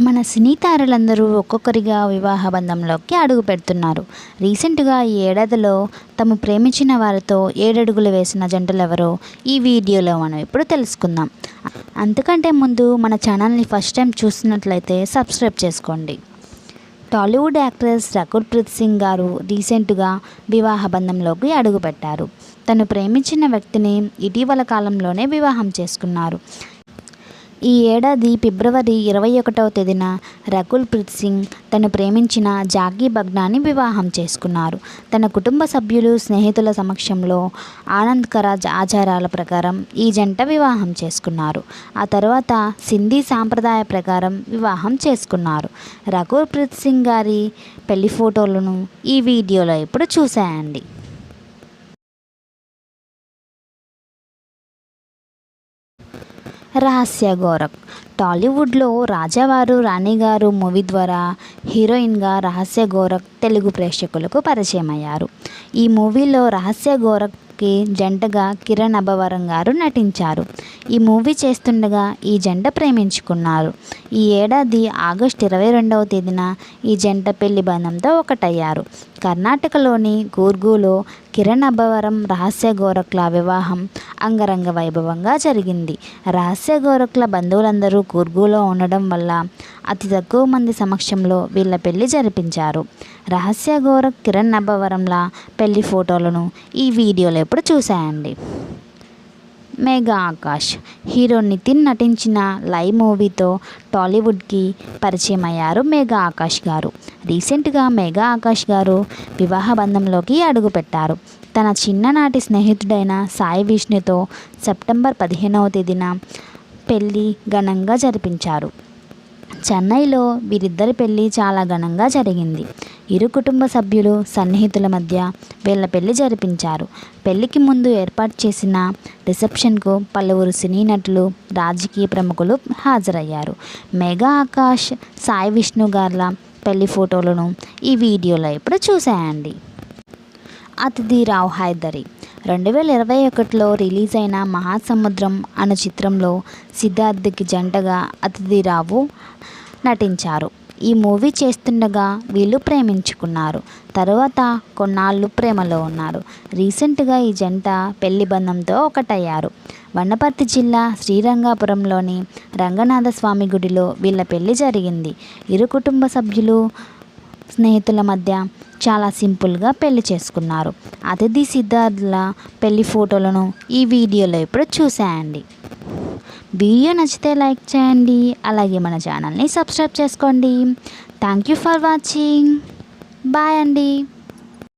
మన సినీ తారలందరూ ఒక్కొక్కరిగా వివాహ బంధంలోకి అడుగు పెడుతున్నారు. రీసెంట్గా ఈ ఏడాదిలో తమ ప్రేమించిన వారితో ఏడడుగులు వేసిన జంటలెవరో ఈ వీడియోలో మనం ఇప్పుడు తెలుసుకుందాం. అంతకంటే ముందు మన ఛానల్ని ఫస్ట్ టైం చూస్తున్నట్లయితే సబ్స్క్రైబ్ చేసుకోండి. టాలీవుడ్ యాక్ట్రెస్ రకుల్ ప్రీత్ సింగ్ గారు రీసెంట్గా వివాహ బంధంలోకి అడుగుపెట్టారు. తను ప్రేమించిన వ్యక్తిని ఇటీవల కాలంలోనే వివాహం చేసుకున్నారు. ఈ ఏడాది ఫిబ్రవరి ఇరవై ఒకటవ తేదీన రకుల్ ప్రీత్ సింగ్ తను ప్రేమించిన జాకీ బగ్నాని వివాహం చేసుకున్నారు. తన కుటుంబ సభ్యులు స్నేహితుల సమక్షంలో ఆనంద్కర ఆచారాల ప్రకారం ఈ జంట వివాహం చేసుకున్నారు. ఆ తర్వాత సింధీ సాంప్రదాయ ప్రకారం వివాహం చేసుకున్నారు. రకుల్ ప్రీత్ సింగ్ గారి పెళ్ళి ఫోటోలను ఈ వీడియోలో ఇప్పుడు చూసేయండి. రహస్య గౌరవ్ టాలీవుడ్లో రాజావారు రాణిగారు మూవీ ద్వారా హీరోయిన్గా రహస్య గోరఖ్ తెలుగు ప్రేక్షకులకు పరిచయం అయ్యారు ఈ మూవీలో రహస్య గోరఖ్కి జంటగా కిరణ్ అభవరం గారు నటించారు. ఈ మూవీ చేస్తుండగా ఈ జంట ప్రేమించుకున్నారు. ఈ ఏడాది ఆగస్టు ఇరవై రెండవ తేదీన ఈ జంట పెళ్ళి బంధంతో ఒకటయ్యారు. కర్ణాటకలోని కూర్గులో కిరణ్ అబ్బవరం రహస్య గోరఖ్ల వివాహం అంగరంగ వైభవంగా జరిగింది. రహస్య గోరఖ్ల బంధువులందరూ కూర్గులో ఉండడం వల్ల అతి తక్కువ మంది సమక్షంలో వీళ్ళ పెళ్ళి జరిపించారు. రహస్య ఘోర కిరణ్ అబ్బవరంల పెళ్ళి ఫోటోలను ఈ వీడియోలో ఇప్పుడు చూసాయండి మేఘా ఆకాష్ హీరో నితిన్ నటించిన లై మూవీతో టాలీవుడ్కి పరిచయం అయ్యారు మేఘా ఆకాష్ గారు. రీసెంట్గా మేఘా ఆకాష్ గారు వివాహ బంధంలోకి అడుగుపెట్టారు. తన చిన్ననాటి స్నేహితుడైన సాయి విష్ణుతో సెప్టెంబర్ పదిహేనవ తేదీన పెళ్ళి ఘనంగా జరిపించారు. చెన్నైలో వీరిద్దరి పెళ్ళి చాలా ఘనంగా జరిగింది. ఇరు కుటుంబ సభ్యులు సన్నిహితుల మధ్య వీళ్ళ పెళ్ళి జరిపించారు. పెళ్ళికి ముందు ఏర్పాటు చేసిన రిసెప్షన్కు పలువురు సినీ నటులు రాజకీయ ప్రముఖులు హాజరయ్యారు. మెగా ఆకాష్ సాయి విష్ణు గార్ల పెళ్ళి ఫోటోలను ఈ వీడియోలో ఇప్పుడు చూసేయండి. అతిథి రావు హైదరి రెండు వేల ఇరవై ఒకటిలో రిలీజ్ అయిన మహాసముద్రం అనే చిత్రంలో సిద్ధార్థ్కి జంటగా అతిథి రావు నటించారు. ఈ మూవీ చేస్తుండగా వీళ్ళు ప్రేమించుకున్నారు. తరువాత కొన్నాళ్ళు ప్రేమలో ఉన్నారు. రీసెంట్గా ఈ జంట పెళ్ళి బంధంతో ఒకటయ్యారు. వనపర్తి జిల్లా శ్రీరంగాపురంలోని రంగనాథ స్వామి గుడిలో వీళ్ళ పెళ్ళి జరిగింది. ఇరు కుటుంబ సభ్యులు స్నేహితుల మధ్య చాలా సింపుల్గా పెళ్ళి చేసుకున్నారు. అతిథి సిద్ధార్థుల పెళ్ళి ఫోటోలను ఈ వీడియోలో ఇప్పుడు చూసేయండి. వీడియో నచ్చితే లైక్ చేయండి. అలాగే మన ఛానల్ని సబ్స్క్రైబ్ చేసుకోండి. Thank you for watching. Bye అండి.